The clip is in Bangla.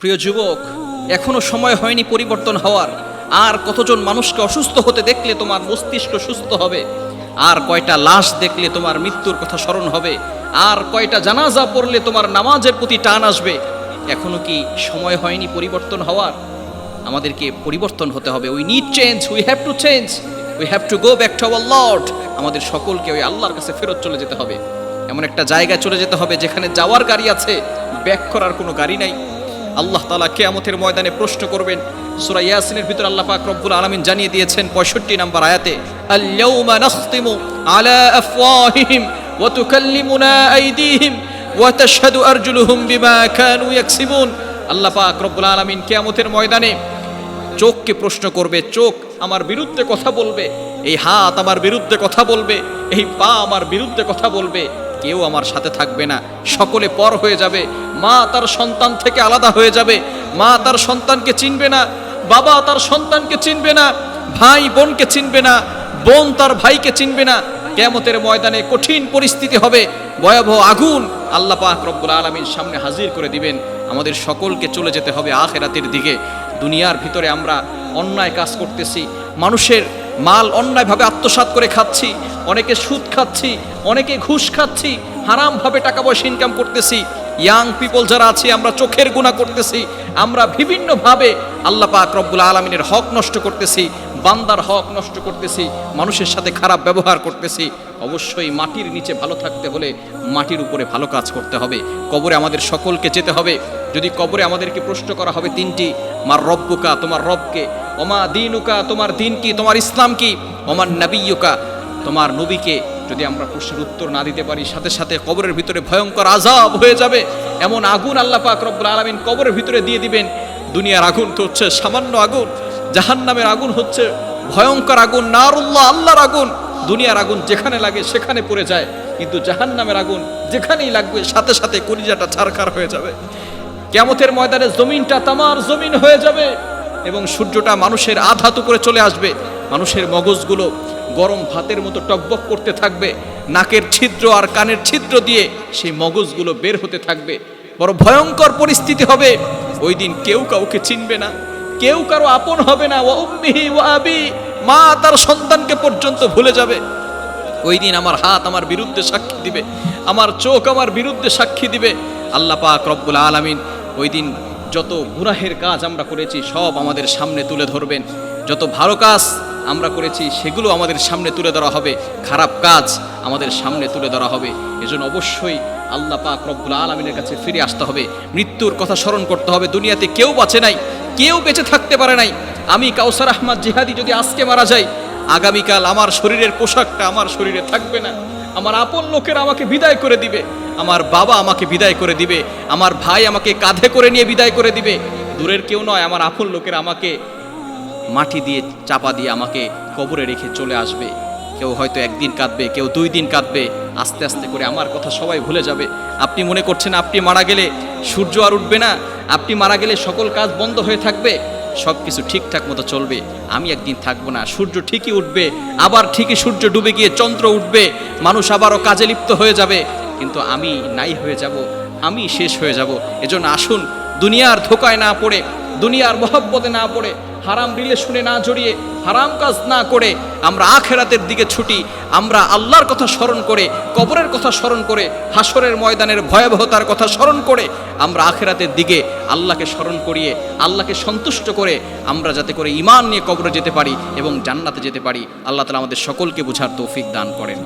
প্রিয় যুবক, এখনও সময় হয়নি পরিবর্তন হওয়ার। আর কতজন মানুষকে অসুস্থ হতে দেখলে তোমার মস্তিষ্ক সুস্থ হবে? আর কয়টা লাশ দেখলে তোমার মৃত্যুর কথা স্মরণ হবে? আর কয়টা জানাজা পড়লে তোমার নামাজের প্রতি টান আসবে? এখনও কি সময় হয়নি পরিবর্তন হওয়ার? আমাদেরকে পরিবর্তন হতে হবে। We need change we have to change we have to go back to our Lord আমাদের সকলকে ওই আল্লাহর কাছে ফেরত চলে যেতে হবে। এমন একটা জায়গায় চলে যেতে হবে যেখানে যাওয়ার গাড়ি আছে। ব্যাক করার কোনো গাড়ি নাই। আল্লাহ তালা কেয়ামতের ময়দানে প্রশ্ন করবেন সুরাইয়াসিনের ভিতর আল্লাহ পাক রব্বুল আলমিন জানিয়ে দিয়েছেন পঁয়ষট্টি নাম্বার আয়াতে, আল-ইয়াউমা নাখতিমু আলা আফওয়াহিহিম ওয়া তুকাল্লিমুনা আইদিহিম ওয়া তাশহাদু আরজুলুহুম বিমা কানু ইয়াকসিবুন। আল্লাহ পাক রব্বুল আলমিন কেয়ামতের ময়দানে চোখকে প্রশ্ন করবে, চোখ আমার বিরুদ্ধে কথা বলবে, এই হাত আমার বিরুদ্ধে কথা বলবে, এই পা আমার বিরুদ্ধে কথা বলবে, কেউ আমার সাথে থাকবে না, সকলে পর হয়ে যাবে, মা তার সন্তান থেকে আলাদা হয়ে যাবে, মা তার সন্তানকে চিনবে না, বাবা তার সন্তানকে চিনবে না, ভাই বোনকে চিনবে না, বোন তার ভাইকে চিনবে না কেমতের ময়দানে কঠিন পরিস্থিতি হবে, ভয়াবহ আগুন আল্লাহ পাক রব্বুল আলমীর সামনে হাজির করে দিবেন, আমাদের সকলকে চলে যেতে হবে আখেরাতের দিকে। দুনিয়ার ভিতরে আমরা অন্যায় কাজ করতেছি, মানুষের মাল অন্যায়ভাবে আত্মসাৎ করে খাচ্ছি, অনেকে সুদ খাচ্ছি, অনেকে ঘুষ খাচ্ছি, হারামভাবে টাকা পয়সা ইনকাম করতেছি ইয়াং পিপল যারা আছে আমরা চোখের গুণা করতেছি, আমরা বিভিন্নভাবে আল্লাহ পাক রব্বুল আলমিনের হক নষ্ট করতেছি, বান্দার হক নষ্ট করতেছি, মানুষের সাথে খারাপ ব্যবহার করতেছি অবশ্যই মাটির নিচে ভালো থাকতে হলে মাটির উপরে ভালো কাজ করতে হবে। কবরে আমাদের সকলকে যেতে হবে। যদি কবরে আমাদেরকে প্রশ্ন করা হবে তিনটি, মার রব্বুকা, তোমার রবকে? ওমা দিনুকা, তোমার দিন কি? তোমার ইসলাম কি? ওমার নাবিয়ুকা তোমার নবীকে? যদি আমরা প্রশ্নের উত্তর না দিতে পারি, সাথে সাথে কবরের ভিতরে ভয়ঙ্কর আজাব হয়ে যাবে। এমন আগুন আল্লাহ পাক রব্বুল আলামিন কবরের ভিতরে দিয়ে দিবেন। দুনিয়ার আগুন তো হচ্ছে সামান্য আগুন, জাহান্নামের আগুন হচ্ছে ভয়ঙ্কর আগুন, নারুল্লাহ, আল্লাহর আগুন। দুনিয়ার আগুন যেখানে লাগে সেখানে পড়ে যায়। কিন্তু জাহান্নামের আগুন যেখানেই লাগবে, সাথে সাথে কলিজাটা ছারখার হয়ে যাবে। কেমতের ময়দানে জমিনটা তামার জমিন হয়ে যাবে এবং সূর্যটা মানুষের আধাত উপরে চলে আসবে। মানুষের মগজগুলো গরম ভাতের মতো টকবক করতে থাকবে। নাকের ছিদ্র আর কানের ছিদ্র দিয়ে সেই মগজগুলো বের হতে থাকবে। বড় ভয়ঙ্কর পরিস্থিতি হবে। ওই দিন কেউ কাউকে চিনবে না, কেউ কারও আপন হবে না। ও আবি। মা তার সন্তানকে পর্যন্ত ভুলে যাবে। ওই দিন আমার হাত আমার বিরুদ্ধে সাক্ষী দিবে, আমার চোখ আমার বিরুদ্ধে সাক্ষী দিবে। আল্লাহ পাক রব্বুল আলামিন ওই দিন যত গুনাহের কাজ আমরা করেছি, সব আমাদের সামনে তুলে ধরবেন। যত ভালো কাজ আমরা করেছি, সেগুলো আমাদের সামনে তুলে ধরা হবে। খারাপ কাজ আমাদের সামনে তুলে ধরা হবে। এজন্য অবশ্যই আল্লাহ পাক রব্বুল আলমিনের কাছে ফিরে আসতে হবে। মৃত্যুর কথা স্মরণ করতে হবে। দুনিয়াতে কেউ বাঁচে নাই, কেউ বেঁচে থাকতে পারে নাই। আমি কাউসার আহমদ জিহাদি যদি আজকে মারা যাই, আগামীকাল আমার শরীরের পোশাকটা আমার শরীরে থাকবে না। আমার আপন লোকের আমাকে বিদায় করে দিবে। আমার বাবা আমাকে বিদায় করে দিবে। আমার ভাই আমাকে কাঁধে করে নিয়ে বিদায় করে দিবে। দূরের কেউ নয়, আমার আপন লোকের আমাকে মাটি দিয়ে, চাপা দিয়ে আমাকে কবরে রেখে চলে আসবে। কেউ হয়তো একদিন কাঁদবে, কেউ দুই দিন কাঁদবে। আস্তে আস্তে করে আমার কথা সবাই ভুলে যাবে। আপনি মনে করছেন আপনি মারা গেলে সূর্য আর উঠবে না। আপনি মারা গেলে সকল কাজ বন্ধ হয়ে থাকবে। সব কিছু ঠিকঠাক মতো চলবে। আমি একদিন থাকব না। সূর্য ঠিকই উঠবে, আবার ঠিকই সূর্য ডুবে গিয়ে চন্দ্র উঠবে। মানুষ আবারও কাজে লিপ্ত হয়ে যাবে। কিন্তু আমি নাই হয়ে যাব, আমি শেষ হয়ে যাব। এজন্য আসুন, দুনিয়ার ধোকায় না পড়ে, দুনিয়ার মহব্বতে না পড়ে, হারাম রিলেশনে না জড়িয়ে, হারাম কাজ না করে, আমরা আখেরাতের দিকে ছুটি, আমরা আল্লাহর কথা স্মরণ করে, কবরের কথা স্মরণ করে হাসরের ময়দানের ভয়াবহতার কথা স্মরণ করে, আমরা আখেরাতের দিকে আল্লাহকে স্মরণ করিয়ে, আল্লাহকে সন্তুষ্ট করে আমরা যাতে করে ইমান নিয়ে কবরে যেতে পারি এবং জান্নাতে যেতে পারি। আল্লাহ তালা আমাদের সকলকে বোঝার তৌফিক দান করেন।